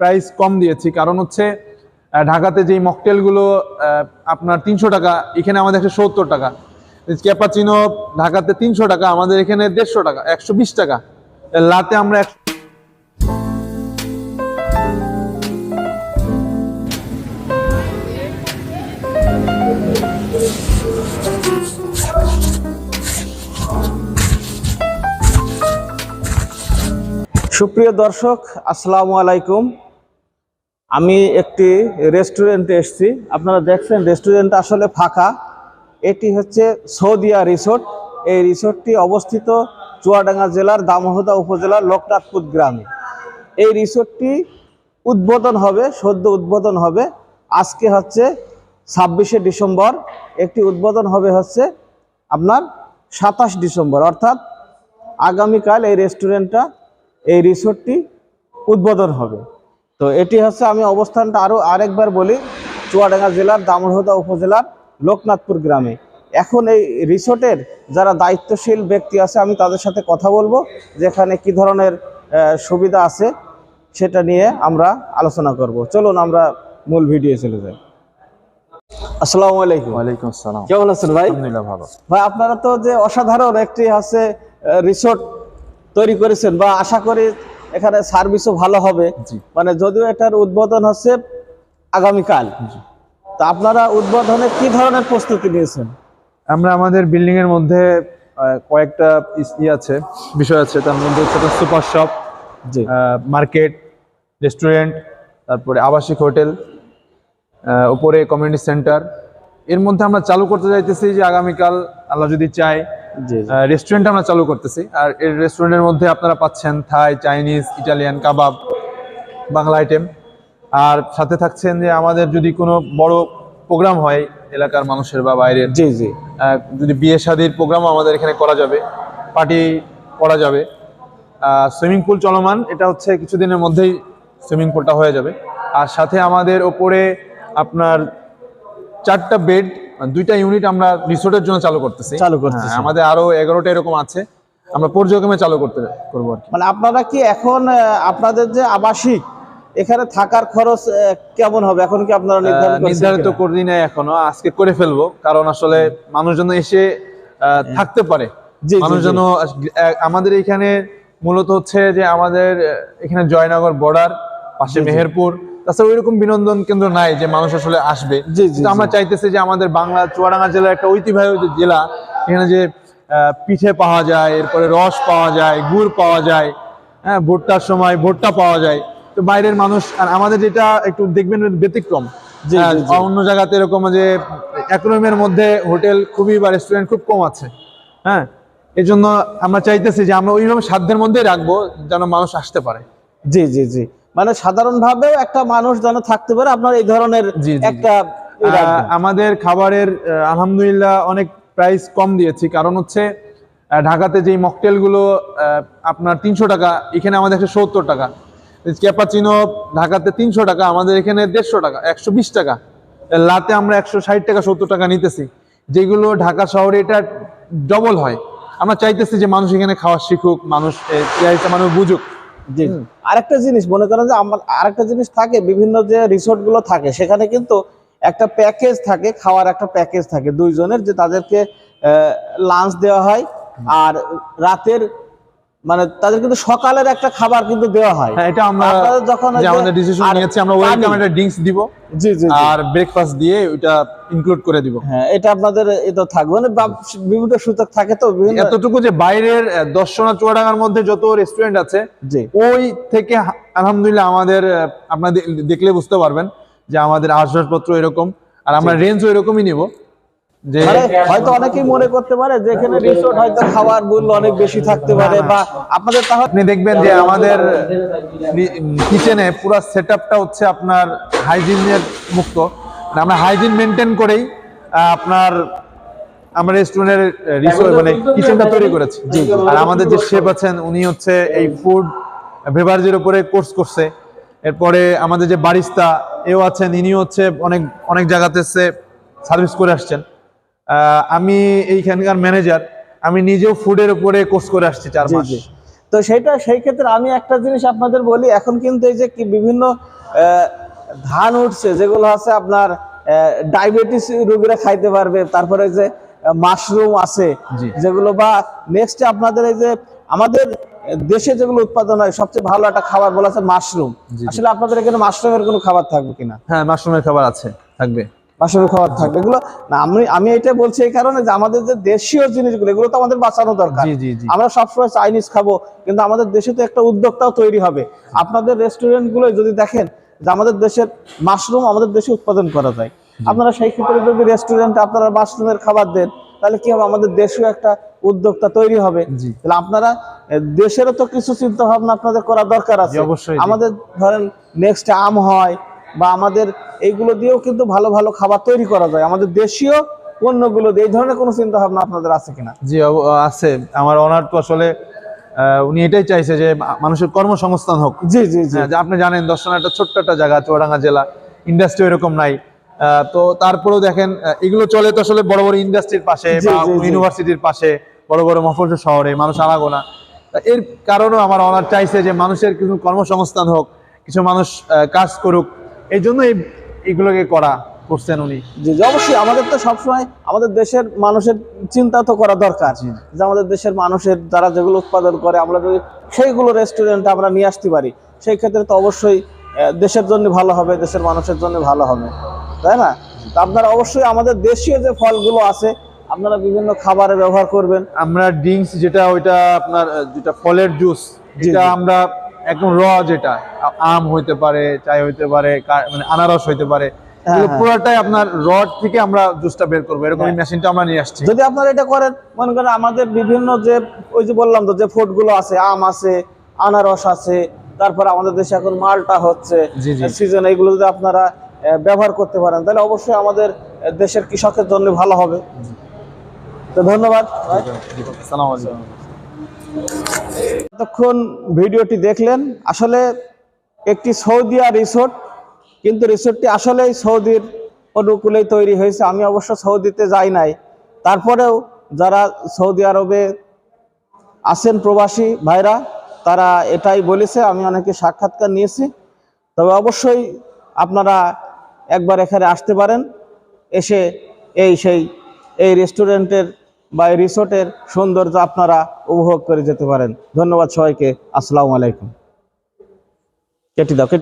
Price কম দিয়েছি। কারণ হচ্ছে ঢাকাতে যেই মকটেলগুলো আপনার তিনশো টাকা, এখানে আমাদের একশো সত্তর টাকা। ক্যাপাচিনো ঢাকাতে তিনশো টাকা, আমাদের এখানে দেড়শো টাকা, একশো বিশ টাকা। লাতে আমরা সুপ্রিয় দর্শক, আসসালামু আলাইকুম। আমি একটি রেস্টুরেন্টে এসেছি। আপনারা দেখছেন রেস্টুরেন্ট আসলে ফাঁকা। এটি হচ্ছে সৌদিয়া রিসোর্ট। এই রিসোর্টটি অবস্থিত চুয়াডাঙ্গা জেলার দামোহদা উপজেলার লোকনাথপুর গ্রামে। এই রিসোর্টটি উদ্বোধন হবে, সদ্য উদ্বোধন হবে আজকে হচ্ছে ছাব্বিশে ডিসেম্বর। একটি উদ্বোধন হবে হচ্ছে আপনার সাতাশ ডিসেম্বর। অর্থাৎ আগামীকাল এই রেস্টুরেন্টটা এই রিসোর্টটি উদ্বোধন হবে। তো এটি হচ্ছে আমি অবস্থানটা আরও আরেকবার বলি চুয়াডাঙ্গা জেলার দামোহদা উপজেলার লোকনাথপুর গ্রামে। এখন এই রিসোর্টের যারা দায়িত্বশীল ব্যক্তি আছে আমি তাদের সাথে কথা বলব যেখানে কি ধরনের সুবিধা আছে সেটা নিয়ে আমরা আলোচনা করব। চলুন আমরা মূল ভিডিও চলে যাই। আসসালামু আলাইকুম। ওয়ালাইকুম আসসালাম। কেমন আছেন ভাই? আলহামদুলিল্লাহ ভালো। ভাই আপনারা তো যে অসাধারণ একটি আছে রিসোর্ট তৈরি করেছেন বা আশা করি এখানে সার্ভিসও ভালো হবে। মানে যদিও এটার উদ্বোধন হচ্ছে আগামীকাল। তা আপনারা উদ্বোধনে কি ধরনের প্রস্তুতি নিয়েছেন? আমরা আমাদের বিল্ডিং এর মধ্যে কয়েকটা ই আছে। বিষয় আছে তার মধ্যে হচ্ছে সুপার শপ মার্কেট রেস্টুরেন্ট তারপরে আবাসিক হোটেল উপরে কমিউনিটি সেন্টার এর মধ্যে আমরা চালু করতে চাইতেছি যে আগামীকাল আল্লাহ যদি চাই জি রেস্টুরেন্ট আমরা চালু করতেছি। আর এই রেস্টুরেন্টের মধ্যে আপনারা পাচ্ছেন Thai Chinese Italian kebab Bangla item আর সাথে থাকছেন যে আমাদের যদি কোনো বড় প্রোগ্রাম হয় এলাকার মানুষের বা বাইরের জি জি। যদি বিয়ে শাদির প্রোগ্রামও আমাদের এখানে করা যাবে পার্টি করা যাবে। সুইমিং পুল চলমান এটা হচ্ছে কিছুদিনের মধ্যেই সুইমিং পুলটা হয়ে যাবে। আর সাথে আমাদের ওপরে আপনার চারটা বেড দুইটা ইউনিট আমরা রিসোর্টের জন্য চালু করতেছি। চালু করতেছেন। হ্যাঁ, আমাদের আরও এগারোটা এরকম আছে। আমরা পর্যায়ক্রমে চালু করতে করব আর কি। মানে আপনারা কি এখন আপনাদের যে আবাসিক এখানে থাকার খরচ কেমন হবে? এখন কি আপনারা নির্ধারিত? করি নাই এখনও আজকে করে ফেলব কারণ আসলে মানুষজন এসে থাকতে পারে। জি, জি, মানুষ যেন আমাদের এখানে মূলত হচ্ছে যে আমাদের এখানে জয়নগর বর্ডার পাশে। মেহেরপুর তাছাড়া ওইরকম বিনোদন কেন্দ্র নাই যে মানুষ আসলে আসবে। আমরা চাইতেছি যে আমাদের বাংলা চুয়াডাঙ্গা জেলার একটা ঐতিহ্যবাহী জেলা এখানে যে পিঠে পাওয়া যায় এরপরে রস পাওয়া যায় গুড় পাওয়া যায় হ্যাঁ ভুট্টার সময় ভুট্টা পাওয়া যায়। তো বাইরের মানুষ আর আমাদের যেটা একটু দেখবেন ব্যতিক্রম জি, জি। অন্য জায়গাতে এরকম যে এক রুমের মধ্যে হোটেল খুবই বা রেস্টুরেন্ট খুব কম আছে হ্যাঁ। এই জন্য আমরা চাইতেছি যে আমরা ওইভাবে সাধ্যের মধ্যেই রাখব যেন মানুষ আসতে পারে। জি জি জি। মানে সাধারণভাবেও একটা মানুষ যেন থাকতে পারে আপনার এই ধরনের একটা। আমাদের খাবারের আলহামদুলিল্লাহ অনেক প্রাইস কম দিয়েছি। কারণ হচ্ছে ঢাকাতে যেই মকটেলগুলো আপনার তিনশো টাকা এখানে আমাদের একশো সত্তর টাকা। ক্যাপাচিনো ঢাকাতে তিনশো টাকা আমাদের এখানে দেড়শো টাকা একশো বিশ টাকা। লাতে আমরা একশো ষাট টাকা সত্তর টাকা নিতেছি। যেগুলো ঢাকা শহরে এটা ডবল হয়। আমরা চাইতেছি যে মানুষ এখানে খাওয়া শিখুক মানুষ মানুষ বুঝুক। জি। আরেকটা জিনিস মনে করেন যে আমার আরেকটা জিনিস থাকে বিভিন্ন যে রিসোর্টগুলো থাকে সেখানে কিন্তু একটা প্যাকেজ থাকে খাওয়ার একটা প্যাকেজ থাকে। দুইজনের যে তাদেরকে লাঞ্চ দেওয়া হয় আর রাতের মানে তাদের কিন্তু সকালের একটা খাবার কিন্তু দেওয়া হয়। হ্যাঁ এটা আমরা যখন আমাদের ডিসিশন নিয়েছি আমরা ওয়েলকাম একটা ড্রিঙ্কস দিব। জি জি। আর ব্রেকফাস্ট দিয়ে ওইটা ইনক্লুড করে দিব। হ্যাঁ এটা আপনাদের এটা থাকবে। মানে বিভিন্ন সুযোগ থাকে তো বিভিন্ন এতটুকু যে বাইরের দর্শনা চুয়াডাঙ্গার মধ্যে যত রেস্টুরেন্ট আছে জি। ওই থেকে আলহামদুলিল্লাহ আমাদের আহ, আপনারা দেখলে বুঝতে পারবেন যে আমাদের আসবাবপত্র এরকম আর আমরা রেঞ্জও এরকমই নিব। হয়তো অনেকেই মনে করতে পারে যে এখানে রিসোর্ট হয়তো খাওয়ার মূল্য অনেক বেশি থাকতে পারে বা আপনাদের তাহলে আপনি দেখবেন যে আমাদের কিচেনে পুরো সেট হচ্ছে আপনার হাইজিনের মুক্ত। মানে আমরা হাইজিন মেনটেন করেই আপনার আমরা রেস্টুরেন্টের রিসোর্ট মানে কিচেনটা তৈরি করেছি। আর আমাদের যে শেফ আছেন উনি হচ্ছে এই ফুড বেভারেজের উপরে কোর্স করছে। এরপরে আমাদের যে বারিস্তা এও আছেন ইনি হচ্ছে অনেক অনেক জায়গাতে সার্ভিস করে আসছেন। আমি এইখানকার ম্যানেজার আমি নিজেও ফুডের উপরে কোর্স করে আসছি চার মাস। তো সেটা সেই ক্ষেত্রে আমি একটা জিনিস আপনাদের বলি এখন কিন্তু এই যে কি বিভিন্ন ধান উঠছে যেগুলো আছে আপনার ডায়াবেটিস রোগীরা খাইতে পারবে তারপরে যে মাশরুম আছে যেগুলো বা নেক্সট আপনাদের এই যে আমাদের দেশে যেগুলো উৎপাদন হয় সবচেয়ে ভালো একটা খাবার বলা আছে মাশরুম। আসলে আপনাদের এখানে মাশরুমের কোনো খাবার থাকবে কিনা? হ্যাঁ মাশরুমের খাবার আছে থাকবে। মাশরুমের খাবার থাকবে। এগুলো না আমি আমি এটা বলছি এই কারণে যে আমাদের যে দেশীয় জিনিসগুলো এগুলো তো আমাদের বাঁচানো দরকার। আমরা সবসময় চাইনিজ খাব কিন্তু আমাদের দেশে তো একটা উদ্যোক্তাও তৈরি হবে। আপনাদের রেস্টুরেন্টগুলো যদি দেখেন যে আমাদের দেশের মাশরুম আমাদের দেশে উৎপাদন করা যায়। আপনারা সেই ক্ষেত্রে যদি রেস্টুরেন্টে আপনারা মাশরুমের খাবার দেন তাহলে কি হবে? আমাদের দেশেও একটা উদ্যোক্তা তৈরি হবে। তাহলে আপনারা দেশেরও তো কিছু চিন্তা ভাবনা আপনাদের করা দরকার আছে। অবশ্যই, আমাদের ধরেন নেক্সট আম হয় বা আমাদের এইগুলো দিয়েও কিন্তু ভালো ভালো খাবার তৈরি করা যায়। আমাদের দেশীয় পণ্যগুলো দিয়ে এই ধরনের কোনো চিন্তা ভাবনা আপনাদের আছে কিনা? জি আছে। আমার অনার তো আসলে উনি এটাই চাইছে যে মানুষের কর্মসংস্থান হোক। জি জি জি। হ্যাঁ, আপনি জানেন দর্শনা একটা ছোট্ট একটা জায়গা চুয়াডাঙ্গা জেলা। ইন্ডাস্ট্রি এরকম নাই। আহ, তো তারপরেও দেখেন এগুলো চলে তো আসলে বড় বড় ইন্ডাস্ট্রির পাশে। ইউনিভার্সিটির পাশে বড় বড় মফস্বল শহরে মানুষ আনাগোনা। এর কারণেও আমার অনার চাইছে যে মানুষের কিছু কর্মসংস্থান হোক কিছু মানুষ আহ, কাজ করুক। এই জন্য এই এগুলোকে করা করছেন উনি। জি জি, অবশ্যই আমাদের তো সবসময় আমাদের দেশের মানুষের চিন্তা তো করা দরকার। যে আমাদের দেশের মানুষের যারা যেগুলো উৎপাদন করে আমরা যদি সেইগুলো রেস্টুরেন্টে আমরা নিয়ে আসতে পারি সেই ক্ষেত্রে তো অবশ্যই দেশের জন্য ভালো হবে দেশের মানুষের জন্য ভালো হবে। তাই না? তো আপনারা অবশ্যই আমাদের দেশীয় যে ফলগুলো আছে আপনারা বিভিন্ন খাবারে ব্যবহার করবেন। আমরা ড্রিঙ্কস যেটা ওইটা আপনার যেটা ফলের জুস যেটা আমরা একদম র যেটা আম হইতে পারে চাই হইতে পারে মানে আনারস হইতে পারে হ্যাঁ, হ্যাঁ। পুরোটাই আপনার রড থেকে আমরা জুসটা বের করব এরকম হ্যাঁ। মেশিনটা আমরা নিয়ে আসছি যদি আপনারা এটা করেন মনে করেন আমাদের বিভিন্ন যে ওই যে বললাম তো যে আছে আম আছে আনারস আছে তারপর আমাদের দেশে এখন মালটা হচ্ছে। সিজন এইগুলো যদি আপনারা ব্যবহার করতে পারেন তাহলে অবশ্যই আমাদের দেশের কৃষকের জন্য ভালো হবে তো ধন্যবাদ আলাইকুম এতক্ষণ ভিডিওটি দেখলেন, আসলে একটি সৌদিয়া রিসোর্ট, কিন্তু রিসোর্টটি আসলেই সৌদির অনুকূলেই তৈরি হয়েছে। আমি অবশ্য সৌদিতে যাই নাই। তারপরেও যারা সৌদি আরবে আছেন প্রবাসী ভাইরা, তারা এটাই বলেছে, আমি অনেকে সাক্ষাৎকার নিয়েছি। তবে অবশ্যই আপনারা একবার এখানে আসতে পারেন, এসে এই সেই, এই রেস্টুরেন্টের বা এই রিসোর্টের সৌন্দর্য আপনারা উপভোগ করে যেতে পারেন। ধন্যবাদ সবাইকে। আসসালামু আলাইকুম। কেটে দাও, কেটে